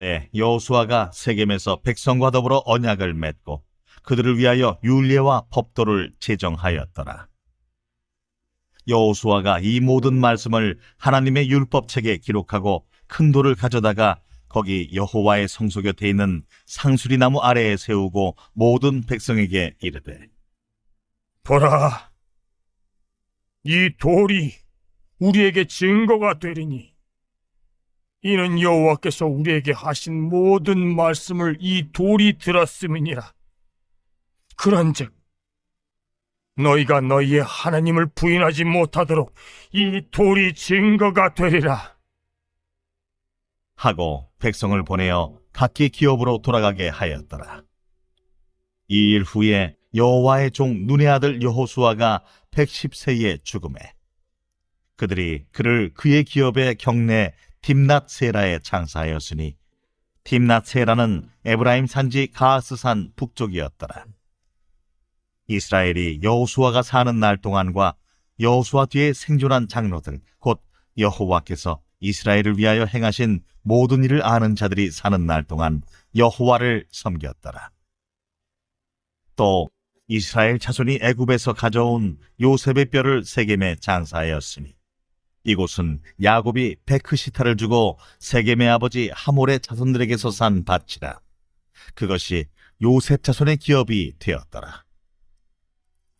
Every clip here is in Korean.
때 여호수아가 세겜에서 백성과 더불어 언약을 맺고 그들을 위하여 율례와 법도를 제정하였더라. 여호수아가 이 모든 말씀을 하나님의 율법책에 기록하고 큰 돌을 가져다가 거기 여호와의 성소 곁에 있는 상수리 나무 아래에 세우고 모든 백성에게 이르되 보라, 이 돌이 우리에게 증거가 되리니 이는 여호와께서 우리에게 하신 모든 말씀을 이 돌이 들었음이니라. 그런즉 너희가 너희의 하나님을 부인하지 못하도록 이 돌이 증거가 되리라. 하고 백성을 보내어 각기 기업으로 돌아가게 하였더라. 이 일 후에 여호와의 종 눈의 아들 여호수아가 110세에 죽음에 그들이 그를 그의 기업의 경내 딥낫세라에 장사하였으니 딥낫세라는 에브라임 산지 가스산 북쪽이었더라. 이스라엘이 여호수아가 사는 날 동안과 여호수아 뒤에 생존한 장로들 곧 여호와께서 이스라엘을 위하여 행하신 모든 일을 아는 자들이 사는 날 동안 여호와를 섬겼더라. 또 이스라엘 자손이 애굽에서 가져온 요셉의 뼈를 세겜에 장사하였으니 이곳은 야곱이 베크시타를 주고 세겜의 아버지 하몰의 자손들에게서 산 밭이라. 그것이 요셉 자손의 기업이 되었더라.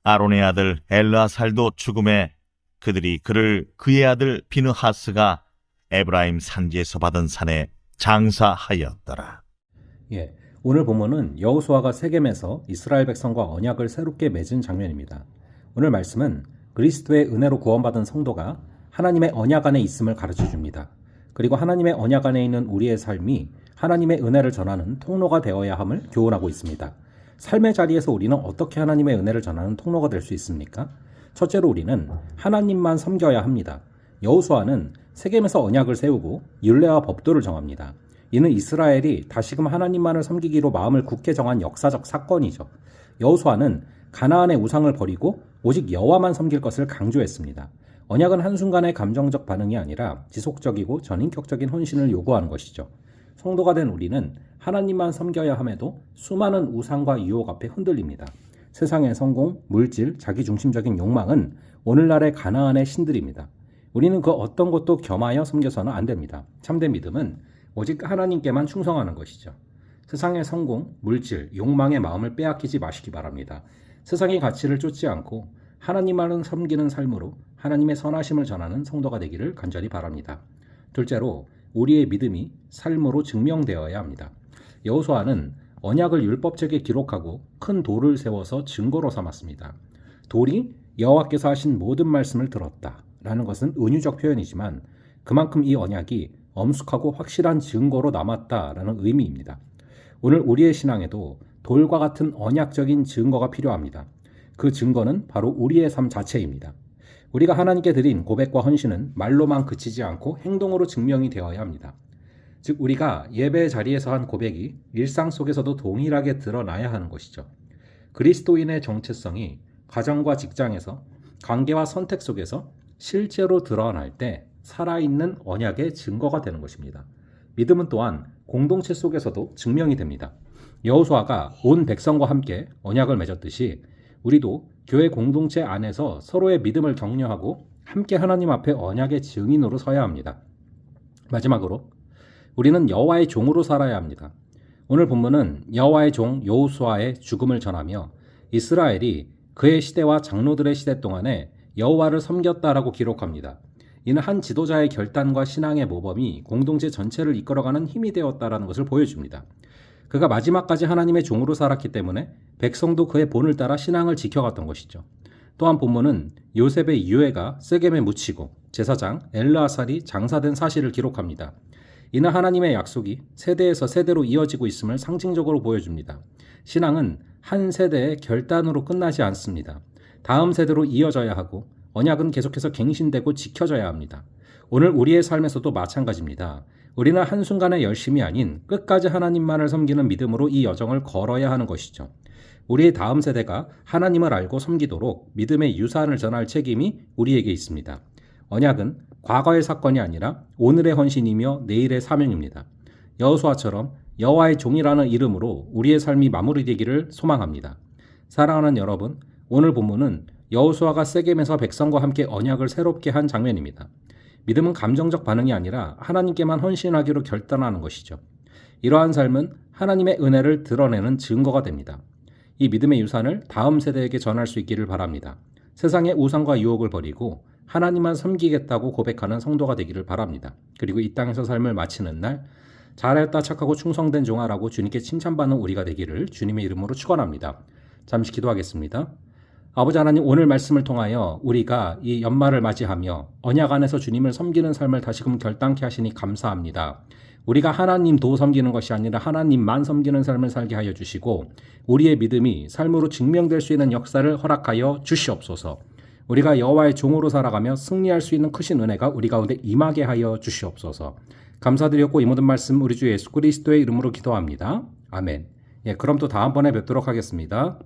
아론의 아들 엘라살도 죽음에 그들이 그를 그의 아들 비느하스가 에브라임 산지에서 받은 산에 장사하였더라. 예, 오늘 본문은 여호수아가 세겜에서 이스라엘 백성과 언약을 새롭게 맺은 장면입니다. 오늘 말씀은 그리스도의 은혜로 구원받은 성도가 하나님의 언약 안에 있음을 가르쳐 줍니다. 그리고 하나님의 언약 안에 있는 우리의 삶이 하나님의 은혜를 전하는 통로가 되어야 함을 교훈하고 있습니다. 삶의 자리에서 우리는 어떻게 하나님의 은혜를 전하는 통로가 될 수 있습니까? 첫째로 우리는 하나님만 섬겨야 합니다. 여호수아는 세겜에서 언약을 세우고 율례와 법도를 정합니다. 이는 이스라엘이 다시금 하나님만을 섬기기로 마음을 굳게 정한 역사적 사건이죠. 여호수아는 가나안의 우상을 버리고 오직 여호와만 섬길 것을 강조했습니다. 언약은 한순간의 감정적 반응이 아니라 지속적이고 전인격적인 헌신을 요구하는 것이죠. 성도가 된 우리는 하나님만 섬겨야 함에도 수많은 우상과 유혹 앞에 흔들립니다. 세상의 성공, 물질, 자기중심적인 욕망은 오늘날의 가나안의 신들입니다. 우리는 그 어떤 것도 겸하여 섬겨서는 안 됩니다. 참된 믿음은 오직 하나님께만 충성하는 것이죠. 세상의 성공, 물질, 욕망의 마음을 빼앗기지 마시기 바랍니다. 세상의 가치를 쫓지 않고 하나님만을 섬기는 삶으로 하나님의 선하심을 전하는 성도가 되기를 간절히 바랍니다. 둘째로 우리의 믿음이 삶으로 증명되어야 합니다. 여호수아는 언약을 율법책에 기록하고 큰 돌을 세워서 증거로 삼았습니다. 돌이 여호와께서 하신 모든 말씀을 들었다라는 것은 은유적 표현이지만 그만큼 이 언약이 엄숙하고 확실한 증거로 남았다라는 의미입니다. 오늘 우리의 신앙에도 돌과 같은 언약적인 증거가 필요합니다. 그 증거는 바로 우리의 삶 자체입니다. 우리가 하나님께 드린 고백과 헌신은 말로만 그치지 않고 행동으로 증명이 되어야 합니다. 즉, 우리가 예배 자리에서 한 고백이 일상 속에서도 동일하게 드러나야 하는 것이죠. 그리스도인의 정체성이 가정과 직장에서 관계와 선택 속에서 실제로 드러날 때 살아있는 언약의 증거가 되는 것입니다. 믿음은 또한 공동체 속에서도 증명이 됩니다. 여호수아가 온 백성과 함께 언약을 맺었듯이 우리도 교회 공동체 안에서 서로의 믿음을 격려하고 함께 하나님 앞에 언약의 증인으로 서야 합니다. 마지막으로 우리는 여호와의 종으로 살아야 합니다. 오늘 본문은 여호와의 종 여호수아의 죽음을 전하며 이스라엘이 그의 시대와 장로들의 시대 동안에 여호와를 섬겼다라고 기록합니다. 이는 한 지도자의 결단과 신앙의 모범이 공동체 전체를 이끌어가는 힘이 되었다라는 것을 보여줍니다. 그가 마지막까지 하나님의 종으로 살았기 때문에 백성도 그의 본을 따라 신앙을 지켜갔던 것이죠. 또한 본문은 요셉의 유해가 세겜에 묻히고 제사장 엘르아살이 장사된 사실을 기록합니다. 이는 하나님의 약속이 세대에서 세대로 이어지고 있음을 상징적으로 보여줍니다. 신앙은 한 세대의 결단으로 끝나지 않습니다. 다음 세대로 이어져야 하고 언약은 계속해서 갱신되고 지켜져야 합니다. 오늘 우리의 삶에서도 마찬가지입니다. 우리는 한순간의 열심이 아닌 끝까지 하나님만을 섬기는 믿음으로 이 여정을 걸어야 하는 것이죠. 우리의 다음 세대가 하나님을 알고 섬기도록 믿음의 유산을 전할 책임이 우리에게 있습니다. 언약은 과거의 사건이 아니라 오늘의 헌신이며 내일의 사명입니다. 여호수아처럼 여호와의 종이라는 이름으로 우리의 삶이 마무리되기를 소망합니다. 사랑하는 여러분, 오늘 본문은 여호수아가 세겜에서 백성과 함께 언약을 새롭게 한 장면입니다. 믿음은 감정적 반응이 아니라 하나님께만 헌신하기로 결단하는 것이죠. 이러한 삶은 하나님의 은혜를 드러내는 증거가 됩니다. 이 믿음의 유산을 다음 세대에게 전할 수 있기를 바랍니다. 세상의 우상과 유혹을 버리고 하나님만 섬기겠다고 고백하는 성도가 되기를 바랍니다. 그리고 이 땅에서 삶을 마치는 날 잘했다 착하고 충성된 종아라고 주님께 칭찬받는 우리가 되기를 주님의 이름으로 축원합니다. 잠시 기도하겠습니다. 아버지 하나님 오늘 말씀을 통하여 우리가 이 연말을 맞이하며 언약 안에서 주님을 섬기는 삶을 다시금 결단케 하시니 감사합니다. 우리가 하나님도 섬기는 것이 아니라 하나님만 섬기는 삶을 살게 하여 주시고 우리의 믿음이 삶으로 증명될 수 있는 역사를 허락하여 주시옵소서. 우리가 여호와의 종으로 살아가며 승리할 수 있는 크신 은혜가 우리 가운데 임하게 하여 주시옵소서. 감사드렸고 이 모든 말씀 우리 주 예수 그리스도의 이름으로 기도합니다. 아멘. 예, 그럼 또 다음번에 뵙도록 하겠습니다.